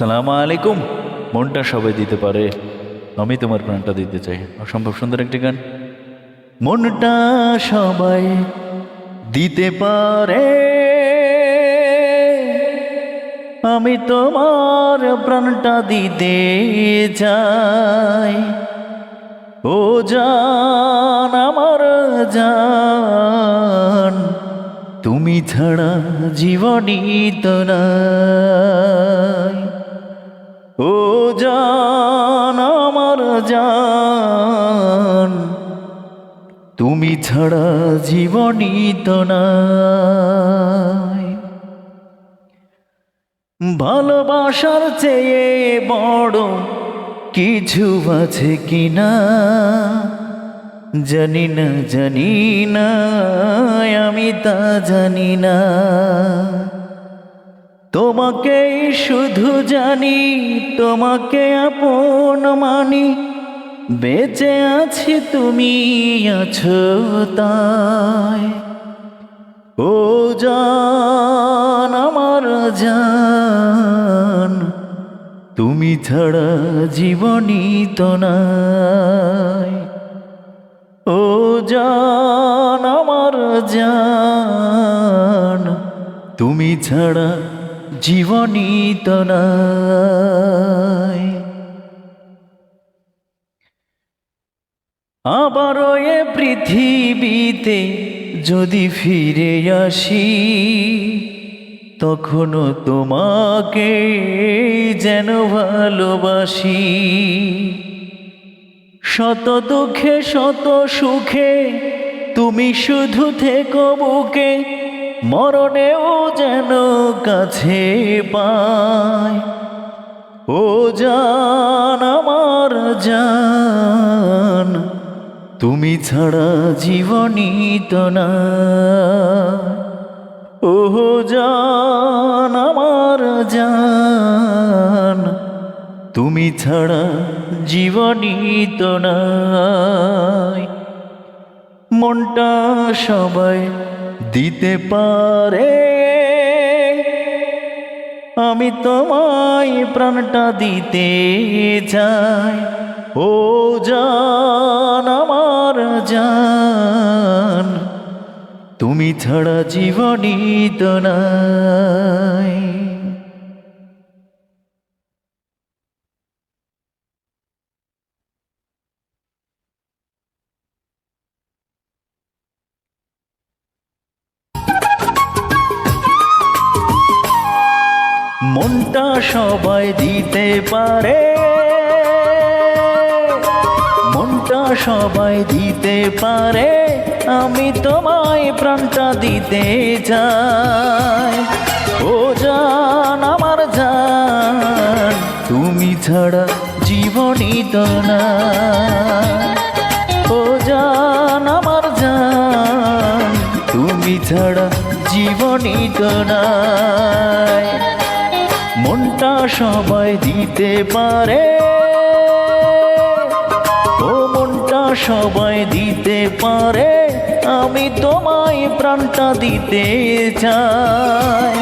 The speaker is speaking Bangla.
আসসালামু আলাইকুম। মনটা সবাই দিতে পারে। আমি তোমার প্রাণটা দিতে চাই। অসম্ভব সুন্দর একটি গান। মনটা সবাই দিতে পারে। আমি তোমার প্রাণটা দিতে চাই। ও জান, আমার জান, তুমি ছাড়া জীবনই তো নাই। ও জান, আমার জান, তুমি ছাড়া জীবনই তো ভালোবাসার চেয়ে বড় কিছু আছে কিনা? জানি না জানি না, আমি তা জানি না। তোমাকেই শুধু জানি, তোমাকে আপন মানি। বেঁচে আছি তুমি, আছো তাই। ও জান, আমার জান, তুমি ছাড়া জীবনই তো নাই। ও জান, আমার জান, তুমি ছাড়া জীবনই তো নাই। আবারও এ পৃথিবীতে যদি ফিরে আসি, তখনও তোমাকে যেন ভালোবাসি। শত দুঃখে, শত সুখে তুমি শুধু থেকো বুকে মরণেও যেন কাছে পায়। ও জান আমার জান, তুমি ছাড়া জীবনই তো না। ও জান আমার জান, তুমি ছাড়া জীবনই তো নাই। মনটা সবাই দিতে পারে। আমি তোমায় প্রাণটা দিতে যাই ও জান, আমার জান, তুমি ছাড়া জীবনী তো নাই। মনটা সবাই দিতে পারে। মনটা সবাই দিতে পারে, আমি তোমায় প্রাণটা দিতে চাই। ও জান, আমার জান, তুমি ছাড়া জীবনই তো না ও জান, আমার জান, তুমি ছাড়া জীবনই তো নাই। মনটা সবাই দিতে পারে। ও মনটা সবাই দিতে পারে আমি তোমায় প্রাণটা দিতে চাই।